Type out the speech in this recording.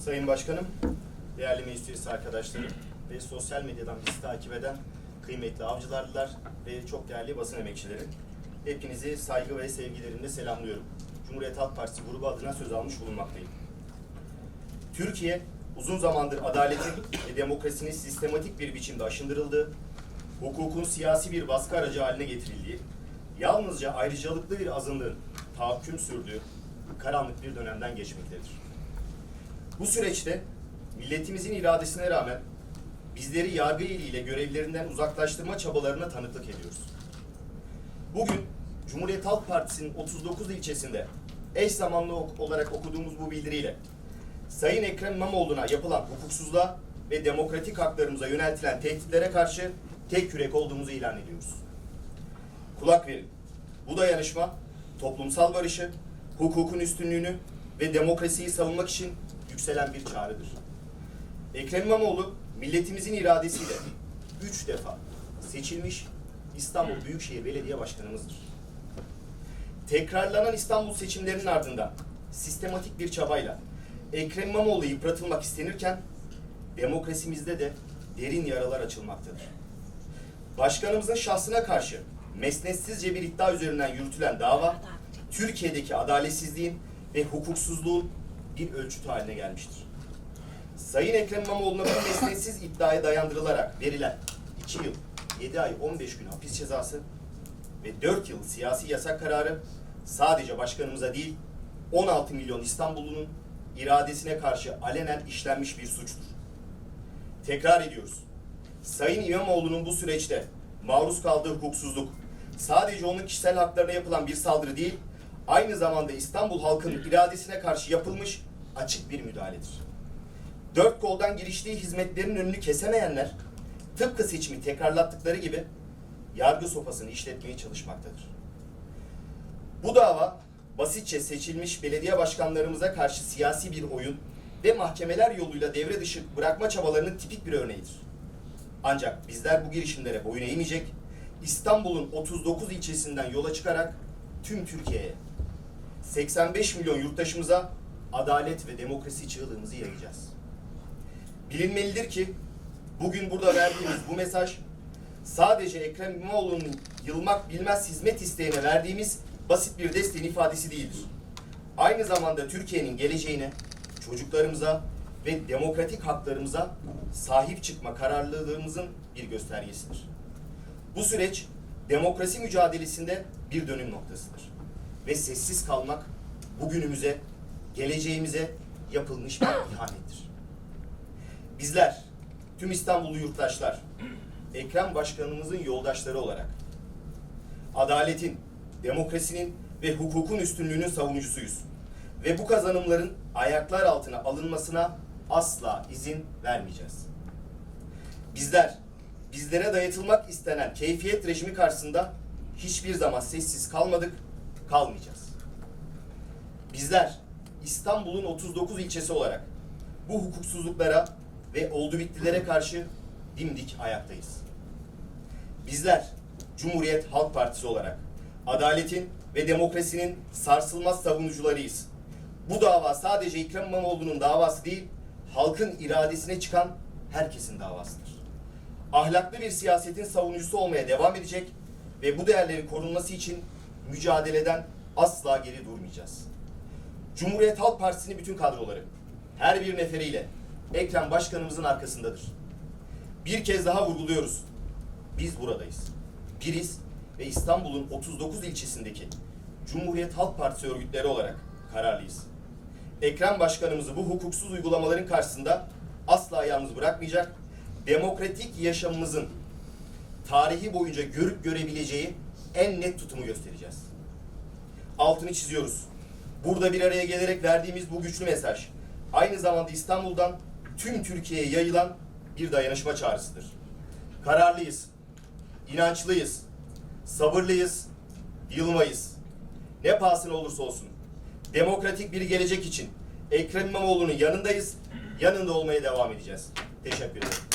Sayın Başkanım, değerli meclis arkadaşlarım ve sosyal medyadan bizi takip eden kıymetli avcılarlılar ve çok değerli basın emekçileri. Hepinizi saygı ve sevgilerimle selamlıyorum. Cumhuriyet Halk Partisi grubu adına söz almış bulunmaktayım. Türkiye uzun zamandır adaletin ve demokrasinin sistematik bir biçimde aşındırıldığı, hukukun siyasi bir baskı aracı haline getirildiği, yalnızca ayrıcalıklı bir azınlığın tahakküm sürdüğü karanlık bir dönemden geçmektedir. Bu süreçte milletimizin iradesine rağmen bizleri yargı eliyle görevlerinden uzaklaştırma çabalarına tanıklık ediyoruz. Bugün Cumhuriyet Halk Partisi'nin 39 ilçesinde eş zamanlı olarak okuduğumuz bu bildiriyle Sayın Ekrem İmamoğlu'na yapılan hukuksuzluğa ve demokratik haklarımıza yöneltilen tehditlere karşı tek yürek olduğumuzu ilan ediyoruz. Kulak verin. Bu dayanışma toplumsal barışı, hukukun üstünlüğünü ve demokrasiyi savunmak için yükselen bir çağrıdır. Ekrem İmamoğlu milletimizin iradesiyle üç defa seçilmiş İstanbul Büyükşehir Belediye Başkanımızdır. Tekrarlanan İstanbul seçimlerinin ardından sistematik bir çabayla Ekrem İmamoğlu yıpratılmak istenirken demokrasimizde de derin yaralar açılmaktadır. Başkanımızın şahsına karşı mesnetsizce bir iddia üzerinden yürütülen dava, Türkiye'deki adaletsizliğin ve hukuksuzluğun bir ölçütü haline gelmiştir. Sayın Ekrem İmamoğlu'na bu mesnetsiz iddiaya dayandırılarak verilen 2 yıl, 7 ay, 15 gün hapis cezası ve 4 yıl siyasi yasak kararı sadece başkanımıza değil, 16 milyon İstanbullunun iradesine karşı alenen işlenmiş bir suçtur. Tekrar ediyoruz. Sayın İmamoğlu'nun bu süreçte maruz kaldığı hukuksuzluk sadece onun kişisel haklarına yapılan bir saldırı değil, aynı zamanda İstanbul halkının iradesine karşı yapılmış açık bir müdahaledir. Dört koldan giriştiği hizmetlerin önünü kesemeyenler, tıpkı seçimi tekrarlattıkları gibi yargı sopasını işletmeye çalışmaktadır. Bu dava basitçe seçilmiş belediye başkanlarımıza karşı siyasi bir oyun ve mahkemeler yoluyla devre dışı bırakma çabalarının tipik bir örneğidir. Ancak bizler bu girişimlere boyun eğmeyecek, İstanbul'un 39 ilçesinden yola çıkarak tüm Türkiye'ye, 85 milyon yurttaşımıza adalet ve demokrasi çığlığımızı yayacağız. Bilinmelidir ki bugün burada verdiğimiz bu mesaj sadece Ekrem İmamoğlu'nun yılmak bilmez hizmet isteğine verdiğimiz basit bir desteğin ifadesi değildir. Aynı zamanda Türkiye'nin geleceğine, çocuklarımıza ve demokratik haklarımıza sahip çıkma kararlılığımızın bir göstergesidir. Bu süreç demokrasi mücadelesinde bir dönüm noktasıdır. Ve sessiz kalmak bugünümüze, geleceğimize yapılmış bir ihanettir. Bizler, tüm İstanbullu yurttaşlar, Ekrem Başkanımızın yoldaşları olarak adaletin, demokrasinin ve hukukun üstünlüğünün savunucusuyuz. Ve bu kazanımların ayaklar altına alınmasına asla izin vermeyeceğiz. Bizler, bizlere dayatılmak istenen keyfiyet rejimi karşısında hiçbir zaman sessiz kalmadık, kalmayacağız. Bizler İstanbul'un 39 ilçesi olarak bu hukuksuzluklara ve oldu bittilere karşı dimdik ayaktayız. Bizler Cumhuriyet Halk Partisi olarak adaletin ve demokrasinin sarsılmaz savunucularıyız. Bu dava sadece Ekrem İmamoğlu'nun davası değil, halkın iradesine çıkan herkesin davasıdır. Ahlaklı bir siyasetin savunucusu olmaya devam edecek ve bu değerlerin korunması için mücadeleden asla geri durmayacağız. Cumhuriyet Halk Partisi'nin bütün kadroları her bir neferiyle Ekrem Başkanımızın arkasındadır. Bir kez daha vurguluyoruz. Biz buradayız. Biriz ve İstanbul'un 39 ilçesindeki Cumhuriyet Halk Partisi örgütleri olarak kararlıyız. Ekrem Başkanımızı bu hukuksuz uygulamaların karşısında asla yalnız bırakmayacak, demokratik yaşamımızın tarihi boyunca görüp görebileceği en net tutumu göstereceğiz. Altını çiziyoruz. Burada bir araya gelerek verdiğimiz bu güçlü mesaj, aynı zamanda İstanbul'dan tüm Türkiye'ye yayılan bir dayanışma çağrısıdır. Kararlıyız, inançlıyız, sabırlıyız, yılmayız. Ne pahasına olursa olsun. Demokratik bir gelecek için Ekrem İmamoğlu'nun yanındayız, yanında olmaya devam edeceğiz. Teşekkür ederim.